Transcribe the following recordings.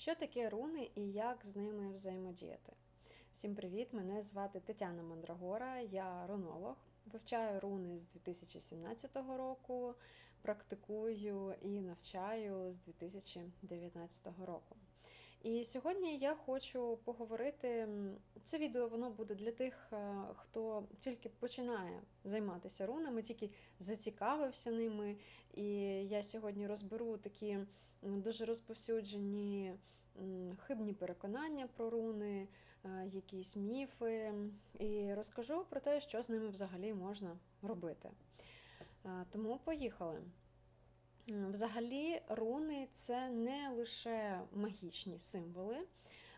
Що таке руни і як з ними взаємодіяти? Всім привіт! Мене звати Тетяна Мандрагора, я рунолог. Вивчаю руни з 2017 року, практикую і навчаю з 2019 року. І сьогодні я хочу поговорити. Це відео воно буде для тих, е, хто тільки починає займатися рунами, тільки зацікавився ними. І я сьогодні розберу такі дуже розповсюджені хибні переконання про руни, е, якісь міфи, і розкажу про те, що з ними взагалі можна робити. Е, Тому поїхали. Взагалі, руни це не лише магічні символи. Е,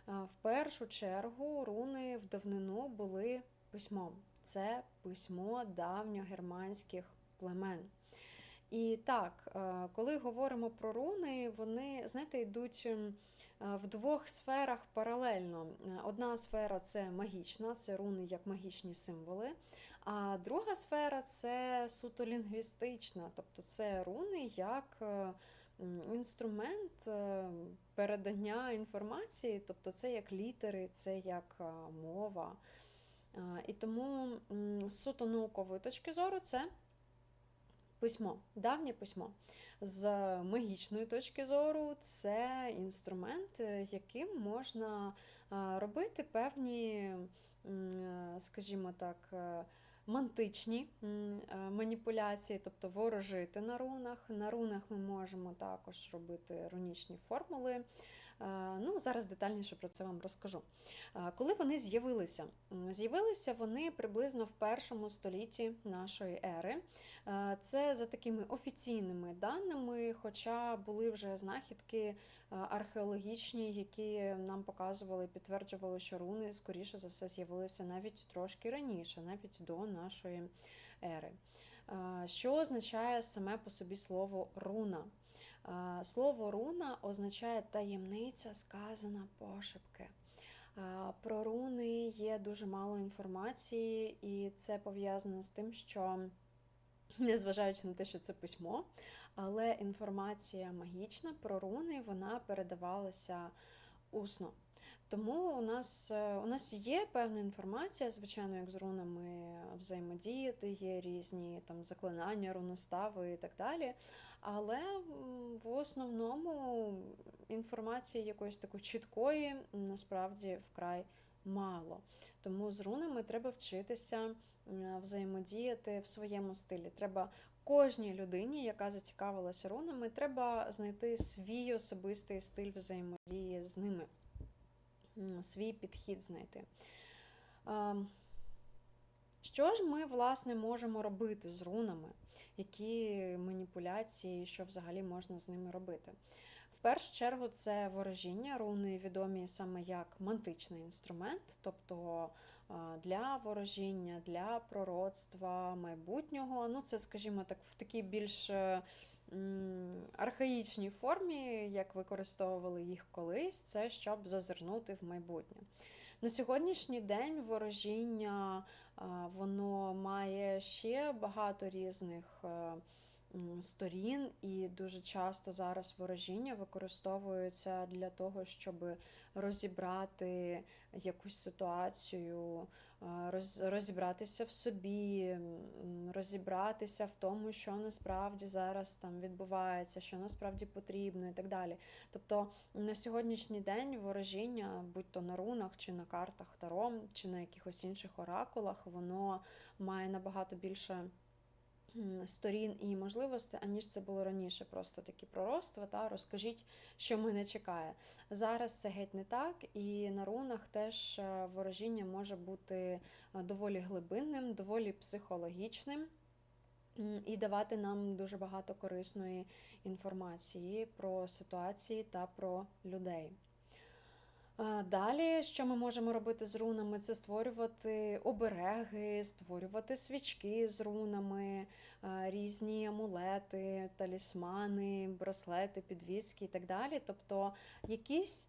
В першу чергу руни в давнину були письмом. Це письмо давньогерманських племен. І так, е, коли говоримо про руни, вони, знаєте, йдуть ем, е, в двох сферах паралельно. Одна сфера це магічна, це руни як магічні символи. А друга сфера це суто лінгвістична, тобто це руни як е, інструмент е, передання інформації, тобто це як літери, це як е, мова. І тому з суто наукової точки зору це письмо, давнє письмо. З магічної точки зору, це інструмент, яким можна робити певні, скажімо так, мантичні е, маніпуляції, тобто ворожити на рунах. На рунах ми можемо також робити рунічні формули. Е, Ну, зараз детальніше про це вам розкажу. Е, Коли вони з'явилися? З'явилися вони приблизно в першому столітті нашої ери. Е, Це за такими офіційними даними, хоча були вже знахідки археологічні, які нам показували, підтверджували, що руни, скоріше за все, з'явилися навіть трошки раніше, навіть до нашої ери. Що означає саме по собі слово руна? Е, Слово руна означає таємниця, сказана пошепки. Е, Про руни є дуже мало інформації, і це пов'язано з тим, що незважаючи на те, що це письмо, але інформація магічна про руни вона передавалася усно. Тому у нас, е, у нас є певна інформація, звичайно, як з рунами взаємодіяти, є різні там заклинання, руностави і так далі. Але в основному інформації якоїсь такої чіткої насправді вкрай мало. Тому з рунами треба вчитися е, взаємодіяти в своєму стилі. Треба кожній людині, яка зацікавилася рунами, треба знайти свій особистий стиль взаємодії з ними, свій підхід знайти. Що ж ми, власне, можемо робити з рунами? Які маніпуляції, що взагалі можна з ними робити? В першу чергу це ворожіння. Руни відомі саме як мантичний інструмент, тобто для ворожіння, для пророцтва майбутнього. Ну, це, скажімо так, в такій більш е, архаїчній формі, як використовували їх колись, це щоб зазирнути в майбутнє. На сьогоднішній день ворожіння воно має ще багато різних е, сторін, і дуже часто зараз ворожіння використовується для того, щоб розібрати якусь ситуацію, е, роз- розібратися в собі, розібратися в тому, що насправді зараз там відбувається, що насправді потрібно і так далі. Тобто на сьогоднішній день ворожіння, будь то на рунах, чи на картах Таро, чи на якихось інших оракулах, воно має набагато більше сторін і можливостей, аніж це було раніше. Просто такі пророцтва, та розкажіть, що мене чекає. Зараз це геть не так, і на рунах теж е, ворожіння може бути е, доволі глибинним, доволі психологічним. І давати нам дуже багато корисної інформації про ситуації та про людей. Далі, що ми можемо робити з рунами, це створювати обереги, створювати свічки з рунами, різні амулети, талісмани, браслети, підвіски і так далі. Тобто якісь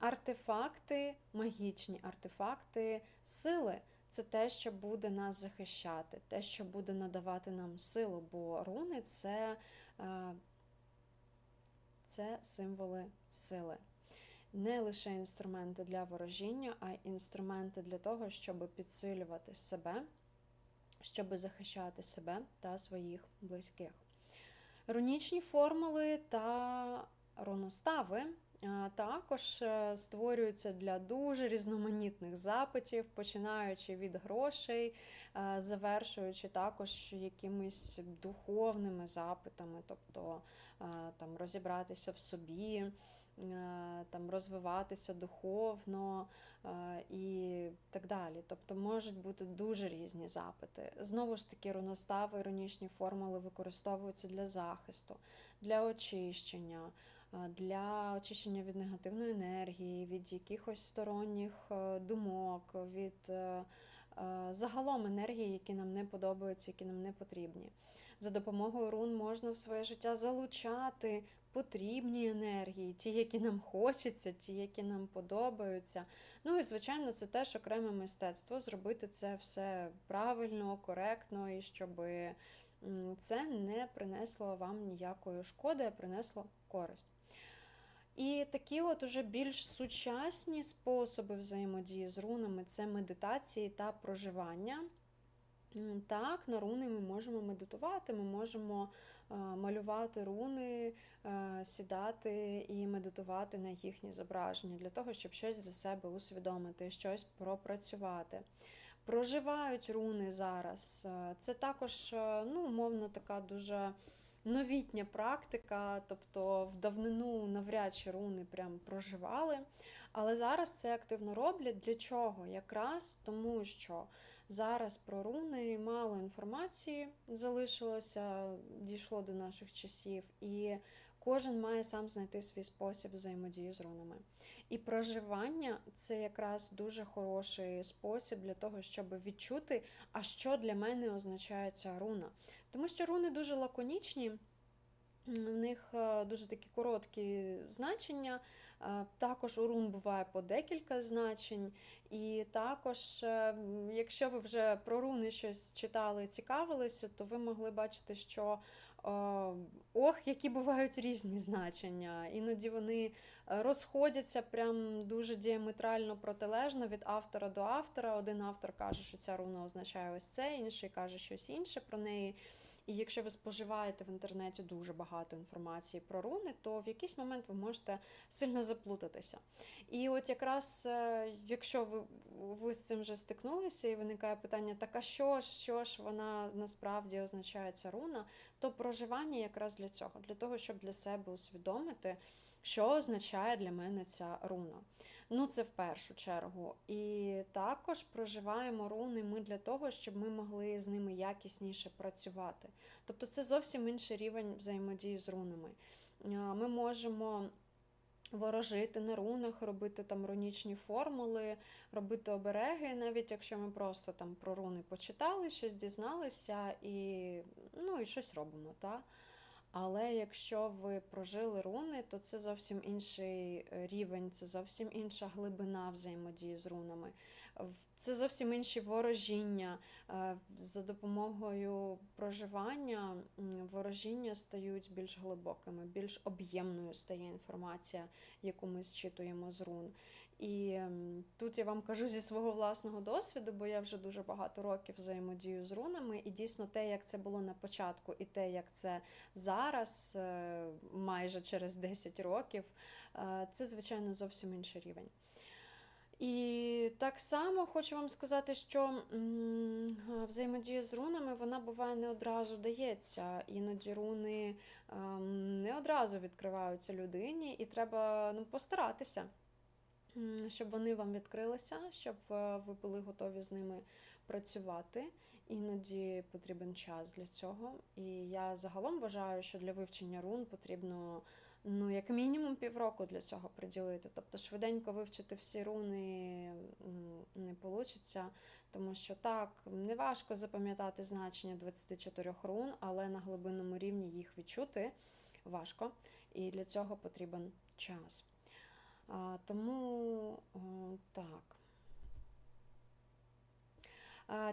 артефакти, магічні артефакти сили. Це те, що буде нас захищати, те, що буде надавати нам силу, бо руни це, це символи сили. Не лише інструменти для ворожіння, а й інструменти для того, щоб підсилювати себе, щоб захищати себе та своїх близьких. Рунічні формули та руностави також е, створюються для дуже різноманітних запитів, починаючи від грошей, е, завершуючи також якимись духовними запитами, тобто е, там розібратися в собі, е, там розвиватися духовно е, і так далі. Тобто можуть бути дуже різні запити. Знову ж таки, руностави, іронічні формули використовуються для захисту, для очищення. Е, Для очищення від негативної енергії, від якихось сторонніх е, думок, від е, загалом енергії, які нам не подобаються, які нам не потрібні. За допомогою рун можна в своє життя залучати потрібні енергії, ті, які нам хочеться, ті, які нам подобаються. Ну і, звичайно, це теж окреме мистецтво зробити це все правильно, коректно, і щоб це не принесло вам ніякої шкоди, а принесло користь. І такі от уже більш сучасні способи взаємодії з рунами це медитації та проживання. Так, на руни ми можемо медитувати, ми можемо е, малювати руни, е, сідати і медитувати на їхні зображення для того, щоб щось для себе усвідомити, щось пропрацювати. Проживають руни зараз. Е, Це також, ну, умовно, така дуже новітня практика, тобто в давнину навряд чи руни прям проживали. Але зараз це активно роблять. Для чого? Якраз тому, що зараз про руни мало інформації залишилося, дійшло до наших часів, і кожен має сам знайти свій спосіб взаємодії з рунами. І проживання це якраз дуже хороший спосіб для того, щоб відчути, а що для мене означає ця руна. Тому що руни дуже лаконічні. В них е, дуже такі короткі значення. Е, Також у рун буває по декілька значень. І також, е, якщо ви вже про руни щось читали, цікавилися, то ви могли бачити, що ох, які бувають різні значення. Іноді вони розходяться прям дуже діаметрально протилежно від автора до автора. Один автор каже, що ця руна означає ось це, інший каже щось інше про неї. І якщо ви споживаєте в інтернеті дуже багато інформації про руни, то в якийсь момент ви можете сильно заплутатися. І от якраз, е, якщо ви, ви з цим вже стикнулися, і виникає питання, так а що що ж вона насправді означає ця руна, то проживання якраз для цього, для того, щоб для себе усвідомити, що означає для мене ця руна. Ну, це в першу чергу. І також проживаємо руни ми для того, щоб ми могли з ними якісніше працювати. Тобто це зовсім інший рівень взаємодії з рунами. Ми можемо ворожити на рунах, робити там рунічні формули, робити обереги, навіть якщо ми просто там про руни почитали, щось дізналися і, ну, і щось робимо. Та? Але якщо ви прожили руни, то це зовсім інший е, рівень, це зовсім інша глибина взаємодії з рунами. Це зовсім інші ворожіння. Е, За допомогою проживання ворожіння стають більш глибокими, більш об'ємною стає інформація, яку ми зчитуємо з рун. І тут я вам кажу зі свого власного досвіду, бо я вже дуже багато років взаємодію з рунами, і дійсно те, як це було на початку, і те, як це зараз, е, майже через 10 років, е, це, звичайно, зовсім інший рівень. І так само хочу вам сказати, що м, взаємодія з рунами вона буває не одразу дається. Іноді руни ем, не одразу відкриваються людині, і треба ну, постаратися, щоб вони вам відкрилися, щоб е, ви були готові з ними працювати. Іноді потрібен час для цього. І я загалом вважаю, що для вивчення рун потрібно ну, як мінімум півроку для цього приділити. Тобто швиденько вивчити всі руни не вийде, тому що так, не важко запам'ятати значення 24 рун, але на глибинному рівні їх відчути важко, і для цього потрібен час. Тому о, так.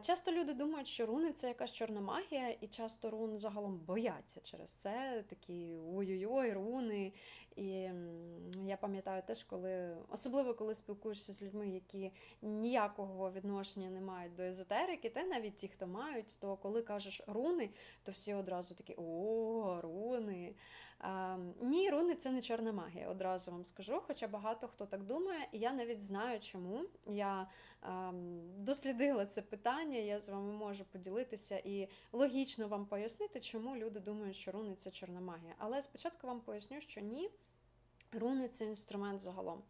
Часто люди думають, що руни це якась чорна магія, і часто рун загалом бояться через це. Такі ой-ой-ой, руни. І я пам'ятаю теж, коли, особливо коли спілкуєшся з людьми, які ніякого відношення не мають до езотерики, та навіть ті, хто мають, то коли кажеш руни, то всі одразу такі о, руни. А, ні, руни це не чорна магія, одразу вам скажу. Хоча багато хто так думає, і я навіть знаю, чому. Я а, дослідила це питання, я з вами можу поділитися і логічно вам пояснити, чому люди думають, що руни це чорна магія. Але спочатку вам поясню, що ні, руни це інструмент загалом.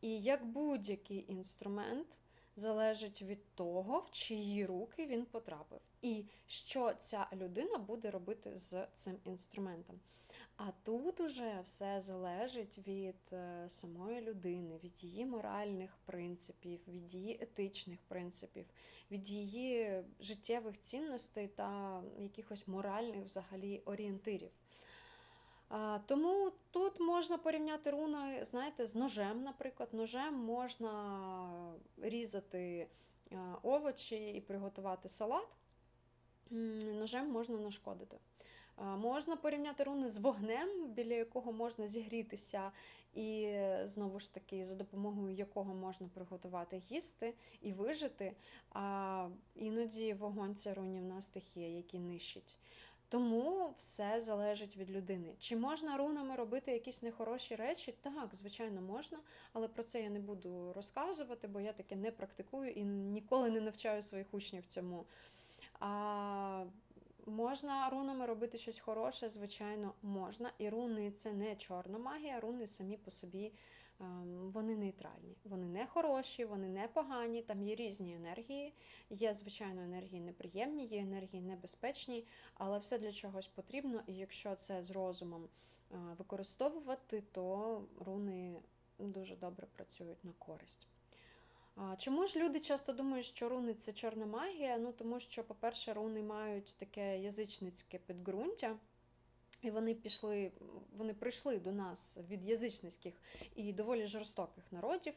І як будь-який інструмент залежить від того, в чиї руки він потрапив, і що ця людина буде робити з цим інструментом. А тут уже все залежить від е, самої людини, від її моральних принципів, від її етичних принципів, від її життєвих цінностей та якихось моральних взагалі орієнтирів. Тому тут можна порівняти руни, знаєте, з ножем, наприклад. Ножем можна різати овочі і приготувати салат. Ножем можна нашкодити. Можна порівняти руни з вогнем, біля якого можна зігрітися, і знову ж таки, за допомогою якого можна приготувати їсти і вижити. А іноді вогонь це рунівна стихія, який нищить. Тому все залежить від людини. Чи можна рунами робити якісь нехороші речі? Так, звичайно, можна, але про це я не буду розказувати, бо я таке не практикую і ніколи не навчаю своїх учнів цьому. А можна рунами робити щось хороше, звичайно, можна. І руни це не чорна магія, руни самі по собі ем, вони нейтральні. Вони не хороші, вони не погані, там є різні енергії. Є, звичайно, енергії неприємні, є енергії небезпечні, але все для чогось потрібно. І якщо це з розумом е, використовувати, то руни дуже добре працюють на користь. Чому ж люди часто думають, що руни це чорна магія? Ну тому що, по-перше, руни мають таке язичницьке підґрунтя. І вони пішли, вони прийшли до нас від язичницьких і доволі жорстоких народів,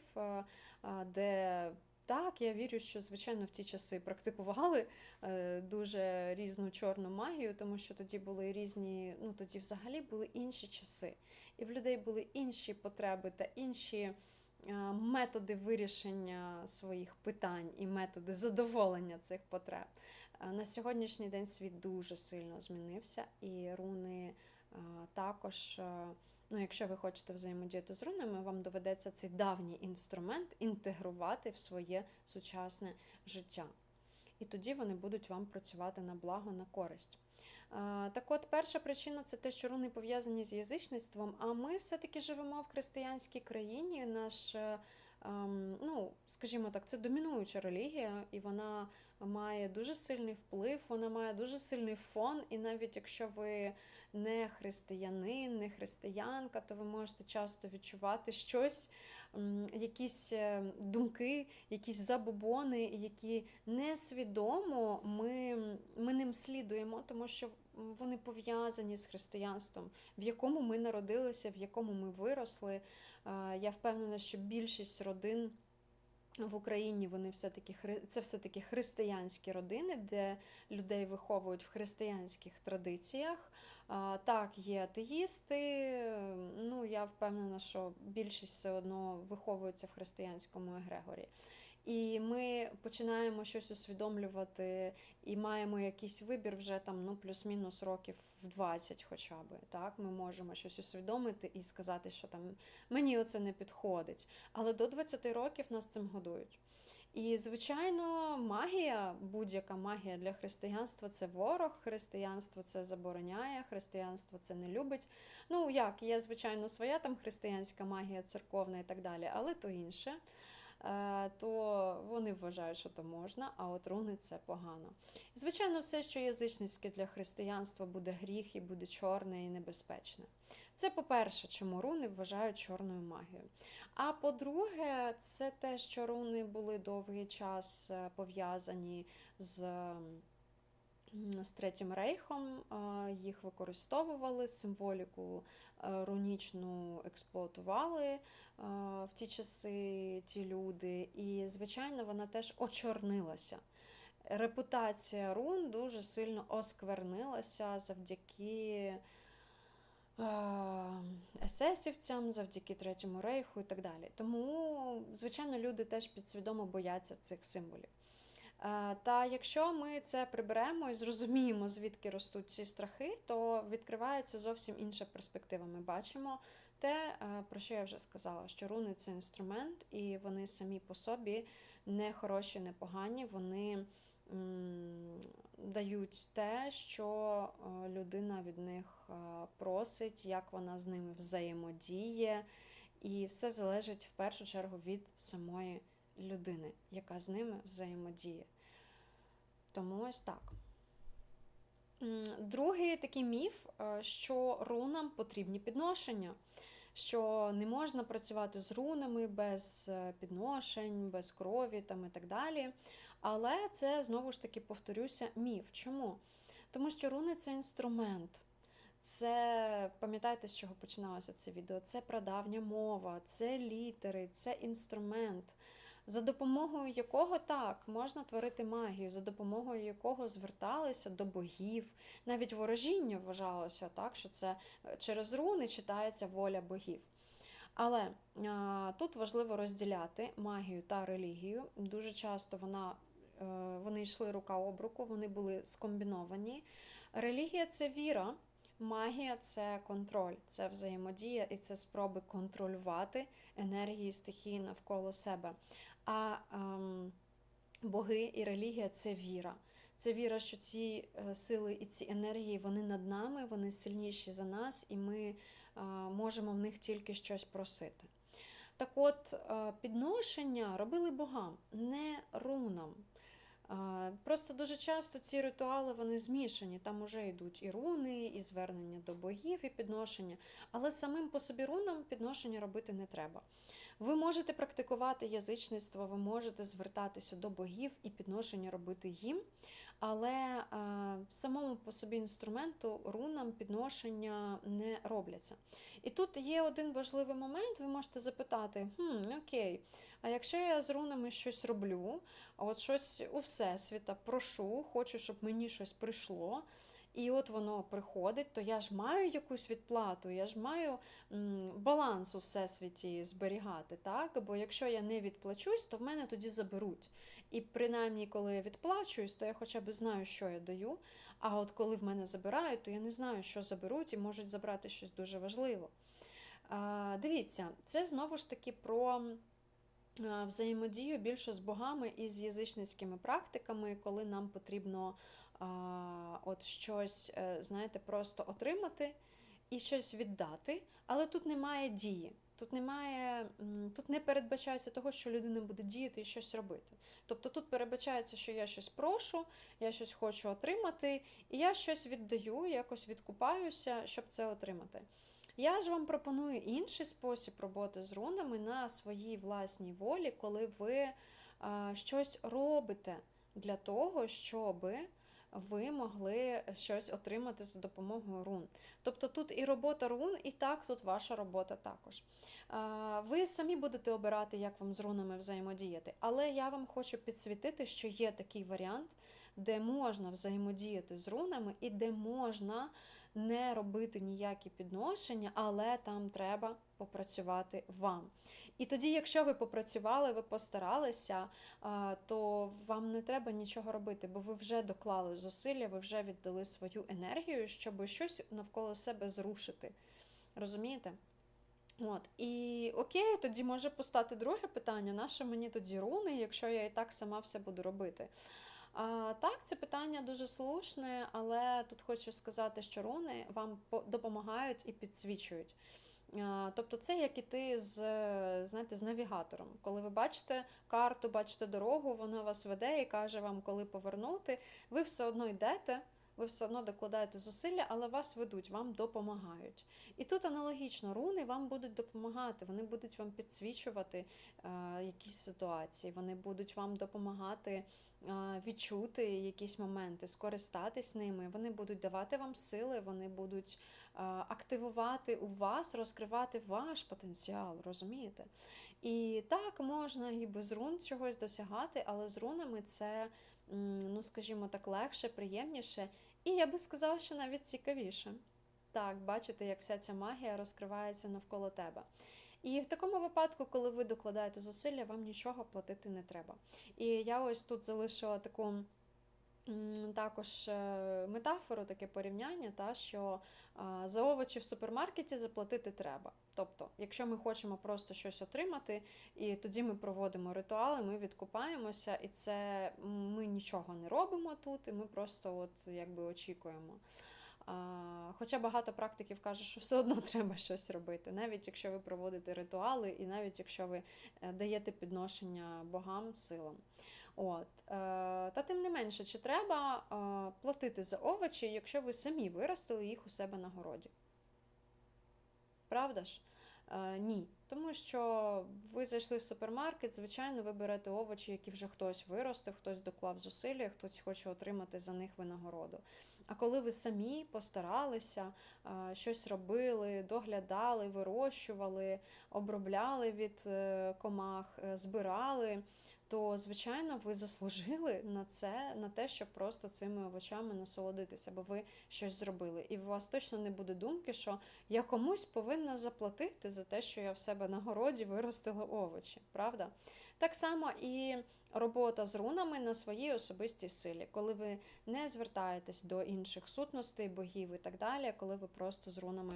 де так, я вірю, що звичайно в ті часи практикували е, дуже різну чорну магію, тому що тоді були різні, ну тоді взагалі були інші часи, і в людей були інші потреби та інші. Е, Методи вирішення своїх питань і методи задоволення цих потреб. Е, На сьогоднішній день світ дуже сильно змінився, і руни е, також, ну, якщо ви хочете взаємодіяти з рунами, вам доведеться цей давній інструмент інтегрувати в своє сучасне життя. І тоді вони будуть вам працювати на благо, на користь. Так от, перша причина це те, що руни пов'язані з язичництвом, а ми все-таки живемо в християнській країні. Наш, е, ем, ну, скажімо так, це домінуюча релігія, і вона має дуже сильний вплив, вона має дуже сильний фон. І навіть якщо ви не християнин, не християнка, то ви можете часто відчувати щось, якісь е, думки, якісь забобони, які несвідомо ми, ми ним слідуємо, тому що вони пов'язані з християнством, в якому ми народилися, в якому ми виросли. Я впевнена, що більшість родин в Україні вони все-таки це все-таки християнські родини, де людей виховують в християнських традиціях. Так, є атеїсти. Ну, я впевнена, що більшість все одно виховується в християнському егрегорі. І ми починаємо щось усвідомлювати і маємо якийсь вибір вже там ну плюс-мінус років в 20 хоча б. Так, ми можемо щось усвідомити і сказати, що там мені оце не підходить. Але до 20 років нас цим годують. І, звичайно, магія, будь-яка магія для християнства це ворог, християнство це забороняє, християнство це не любить. Ну, як, є, звичайно, своя там християнська магія, церковна і так далі, але то інше. Е, То вони вважають, що то можна, а от руни це погано. Звичайно, все, що язичницьке для християнства, буде гріх і буде чорне і небезпечне. Це по-перше, чому руни вважають чорною магією. А по-друге, це те, що руни були довгий час е, пов'язані з, з Третім рейхом. Їх використовували, символіку е, рунічну експлуатували е, в ті часи ті люди. І, звичайно, вона теж очорнилася. репутація рун дуже сильно осквернилася завдяки е, есесівцям, завдяки Третьому рейху і так далі. Тому, звичайно, люди теж підсвідомо бояться цих символів. Е, Та якщо ми це приберемо і зрозуміємо, звідки ростуть ці страхи, то відкривається зовсім інша перспектива. Ми бачимо те, е, про що я вже сказала, що руни це інструмент, і вони самі по собі не хороші, не погані. Вони дають те, що е, людина від них просить, як вона з ними взаємодіє. І все залежить в першу чергу від самої людини, яка з ними взаємодіє. Тому ось так. Другий такий міф, е, що рунам потрібні підношення, що не можна працювати з рунами без е, підношень, без крові там і так далі. Але це знову ж таки повторюся міф. Чому? Тому що руни це інструмент. Це пам'ятаєте, з чого починалося це відео? Це прадавня мова, це літери, це інструмент, за допомогою якого так можна творити магію, за допомогою якого зверталися до богів. Навіть ворожіння вважалося так, що це е, через руни читається воля богів. Але а, тут важливо розділяти магію та релігію. Дуже часто вона, е, вони йшли рука об руку, вони були скомбіновані. Релігія це віра, магія це контроль, це взаємодія і це спроби контролювати енергії стихії навколо себе. А ем, боги і релігія це віра. Це віра, що ці е, сили і ці енергії вони над нами, вони сильніші за нас, і ми е, можемо в них тільки щось просити. Так от, е, підношення робили богам, не рунам. Просто дуже часто ці ритуали вони змішані. Там уже йдуть і руни, і звернення до богів, і підношення. Але самим по собі рунам підношення робити не треба. Ви можете практикувати язичництво, ви можете звертатися до богів і підношення робити їм, але е, самому по собі інструменту рунам підношення не робляться. І тут є один важливий момент, ви можете запитати: хм, окей, а якщо я з рунами щось роблю, от щось у Всесвіта прошу, хочу, щоб мені щось прийшло. І от воно приходить, то я ж маю якусь відплату, я ж маю баланс у всесвіті зберігати, так? Бо якщо я не відплачусь, то в мене тоді заберуть. І принаймні, коли я відплачуюсь, то я хоча б знаю, що я даю. А от коли в мене забирають, то я не знаю, що заберуть, і можуть забрати щось дуже важливе. Дивіться, це знову ж таки про. Взаємодію більше з богами і з язичницькими практиками, коли нам потрібно а, от щось, е, знаєте, просто отримати і щось віддати, але тут немає дії. Тут немає, тут не передбачається того, що людина буде діяти і щось робити. Тобто тут передбачається, що я щось прошу, я щось хочу отримати, і я щось віддаю, якось відкупаюся, щоб це отримати. Я ж вам пропоную інший спосіб роботи з рунами на своїй власній волі, коли ви а, щось робите для того, щоби ви могли щось отримати за допомогою рун. Тобто тут і робота рун, і так тут ваша робота також. Ви самі будете обирати, як вам з рунами взаємодіяти, але я вам хочу підсвітити, що є такий варіант, де можна взаємодіяти з рунами і де можна не робити ніякі підношення, але там треба попрацювати вам. І тоді, якщо ви попрацювали, ви постаралися, то вам не треба нічого робити, бо ви вже доклали зусилля, ви вже віддали свою енергію, щоб щось навколо себе зрушити. Розумієте? От, і окей, тоді може постати друге питання: нащо мені тоді руни, якщо я і так сама все буду робити? А, так, це питання дуже слушне, але тут хочу сказати, що руни вам по- допомагають і підсвічують. А, Тобто це як іти з, знаєте, з навігатором. Коли ви бачите карту, бачите дорогу, вона вас веде і каже вам, коли повернути, ви все одно йдете, ви все одно докладаєте зусилля, але вас ведуть, вам допомагають. І тут аналогічно руни вам будуть допомагати, вони будуть вам підсвічувати е, якісь ситуації, вони будуть вам допомагати е, відчути якісь моменти, скористатись ними, вони будуть давати вам сили, вони будуть е, активувати у вас, розкривати ваш потенціал, розумієте? І так можна і без рун чогось досягати, але з рунами це ну скажімо так, легше, приємніше, і я би сказала, що навіть цікавіше. Так, бачите, як вся ця магія розкривається навколо тебе. І в такому випадку, коли ви докладаєте зусилля, вам нічого платити не треба. І я ось тут залишила таку також е, метафору, таке порівняння, та, що за овочі в супермаркеті заплатити треба. Тобто, якщо ми хочемо просто щось отримати, і тоді ми проводимо ритуали, ми відкупаємося, і це ми нічого не робимо тут, і ми просто от якби очікуємо. Хоча багато практиків каже, що все одно треба щось робити, навіть якщо ви проводите ритуали, і навіть якщо ви е, даєте підношення богам, силам. От. е, Та тим не менше, чи треба е, платити за овочі, якщо ви самі виростили їх у себе на городі? Правда ж? Е, Ні. Тому що ви зайшли в супермаркет, звичайно, ви берете овочі, які вже хтось виростив, хтось доклав зусилля, хтось хоче отримати за них винагороду. А коли ви самі постаралися, щось робили, доглядали, вирощували, обробляли від комах, збирали, то, звичайно, ви заслужили на це, на те, щоб просто цими овочами насолодитися, бо ви щось зробили. І у вас точно не буде думки, що я комусь повинна заплатити за те, що я в себе на городі виростила овочі, правда? Так само і робота з рунами на своїй особистій силі, коли ви не звертаєтесь до інших сутностей, богів і так далі, коли ви просто з рунами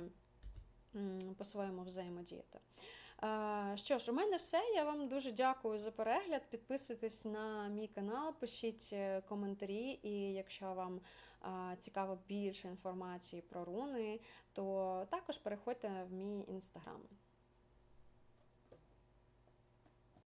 по-своєму взаємодієте. Е, Що ж, у мене все. Я вам дуже дякую за перегляд. Підписуйтесь на мій канал, пишіть е, коментарі, і якщо вам е, цікаво більше інформації про руни, то також переходьте в мій інстаграм.